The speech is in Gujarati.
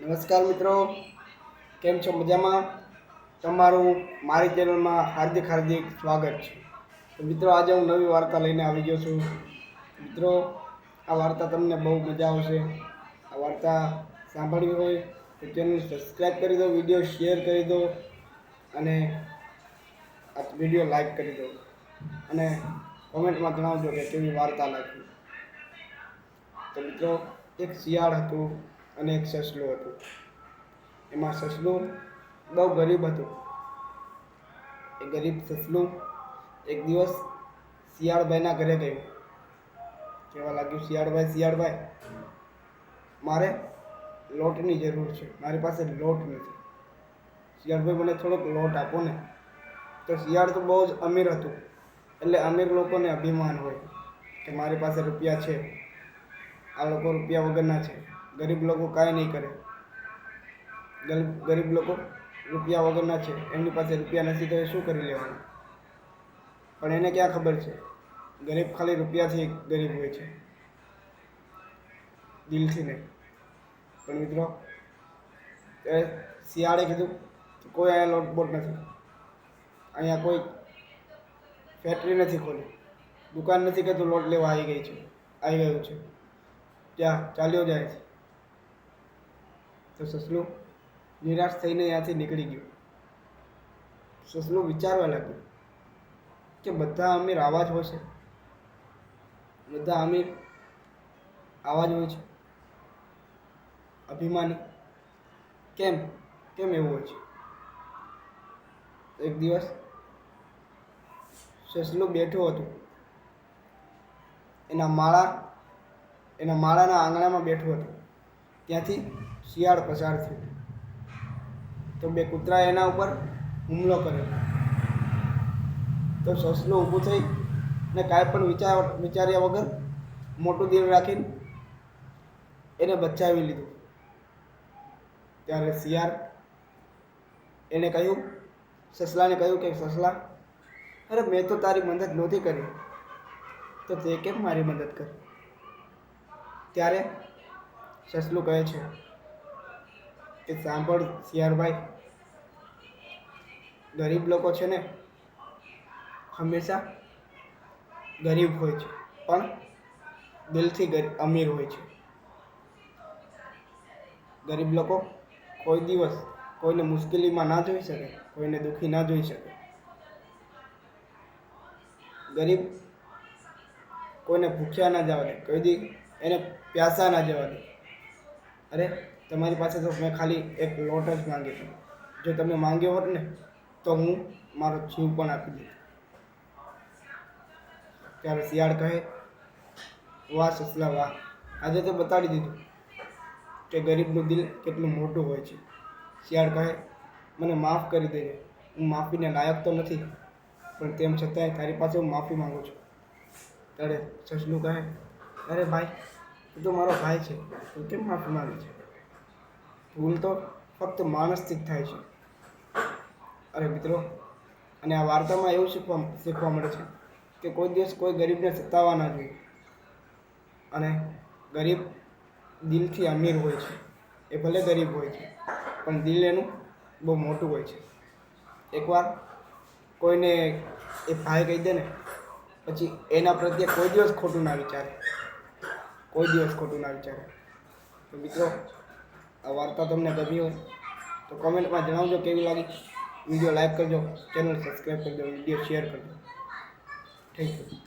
નમસ્કાર મિત્રો. કેમ છો? મજામાં? તમારું મારી ચેનલમાં હાર્દિક હાર્દિક સ્વાગત છે. તો મિત્રો, આજે હું નવી વાર્તા લઈને આવી ગયો છું. મિત્રો, આ વાર્તા તમને બહુ મજા આવશે. આ વાર્તા સાંભળવી હોય તો ચેનલ સબસ્ક્રાઈબ કરી દો, વીડિયો શેર કરી દો અને આ વીડિયો લાઈક કરી દો. અને કોમેન્ટમાં જણાવજો કે કેવી વાર્તા લાગી. તો મિત્રો, એક શિયાળ હતું. અને એક સસલું હતું. એમાં સસલું બહુ ગરીબ હતું. એ ગરીબ સસલું એક દિવસ શિયાળભાઈના ઘરે ગયું. કહેવા લાગ્યું, શિયાળભાઈ શિયાળભાઈ, મારે લોટની જરૂર છે. મારી પાસે લોટ નથી. શિયાળભાઈ મને થોડોક લોટ આપો ને. તો શિયાળ તો બહુ જ અમીર હતું. એટલે અમીર લોકોને અભિમાન હોય કે મારી પાસે રૂપિયા છે. આ લોકો રૂપિયા વગરના છે. ગરીબ લોકો કાંઈ નહીં કરે. ગરીબ લોકો રૂપિયા વગરના છે. એમની પાસે રૂપિયા નથી તો એ શું કરી લેવાનું? પણ એને ક્યાં ખબર છે? ગરીબ ખાલી રૂપિયાથી ગરીબ હોય છે. દિલથી નહીં. પણ મિત્રો શિયાળે કીધું કોઈ અહીંયા લોટ બોટ નથી. અહીંયા કોઈ ફેક્ટરી નથી ખોલી. દુકાન નથી કે તું લોટ લેવા આવી ગઈ છે. આવી ગયું છે. ત્યાં ચાલ્યો જાય છે. તો સસલું નિરાશ થઈને ત્યાંથી નીકળી ગયું. સસલું વિચારવા લાગ્યું કે બધા અમીર આવા જ હોય છે. બધા અમીર આવા જ હોય છે. અભિમાની કેમ કેમ એવું હોય છે? એક દિવસ સસલું બેઠું હતું. એના માળા, એના માળાના આંગણામાં બેઠું હતું. ત્યાંથી શિયાળ પસાર થયું. તો બે કૂતરાએ એના ઉપર હુમલો કર્યો. તો સસલું ઊભું થઈ ને કાંઈ પણ વિચાર, વિચાર્યા વગર મોટું દિલ રાખીને એને બચાવી લીધું. ત્યારે શિયાળ એને કહ્યું, સસલાને કહ્યું કે, સસલા, અરે મેં તો તારી મદદ નહોતી કરી. તો તે કેમ મારી મદદ કરી? ત્યારે સસલું કહે છે કે સાંભળ સિયારભાઈ ગરીબ લોકો છે ને હંમેશા ગરીબ હોય છે, પણ દિલથી અમીર હોય છે. ગરીબ લોકો કોઈ દિવસ કોઈને મુશ્કેલીમાં ના જોઈ શકે, કોઈને દુઃખી ના જોઈ શકે. ગરીબ કોઈને ભૂખ્યા ના જવા દે, કોઈ દી એને પ્યાસા ના જવા દે. અરે, તમારી પાસે તો મેં ખાલી એક લોટ જ માંગી હતી. જો તમે માંગ્યો હોત ને, તો હું મારો જીવ પણ આપી દઉં ત્યારે શિયાળ કહે, વાહ સસલા વાહ. આજે તો બતાડી દીધું કે ગરીબનું દિલ કેટલું મોટું હોય છે. શિયાળ કહે, મને માફ કરી દેજે. હું માફીને લાયક તો નથી, પણ તેમ છતાંય તારી પાસે હું માફી માંગુ છું. ત્યારે સસલું કહે, અરે ભાઈ તું તો મારો ભાઈ છે. તો કેમ માફી માંગે છે? ભૂલ તો ફક્ત માણસથી જ થાય છે. અરે મિત્રો, અને આ વાર્તામાં એવું શીખવા શીખવા મળે છે કે કોઈ દિવસ કોઈ ગરીબને સતાવવા ના જોઈએ. અને ગરીબ દિલથી અમીર હોય છે. એ ભલે ગરીબ હોય છે, પણ દિલ એનું બહુ મોટું હોય છે. એકવાર કોઈને એ ભાઈ કહી દે ને, પછી એના પ્રત્યે કોઈ દિવસ ખોટું ના વિચારે. કોઈ દિવસ ખોટું ના વિચારે. તો મિત્રો, આ વાર્તા તમને ગમી હોય તો કોમેન્ટમાં જણાવજો કેવી લાગી. વીડિયો લાઈક કરજો, ચેનલ સબસ્ક્રાઈબ કરજો, વીડિયો શેર કરજો. Thank you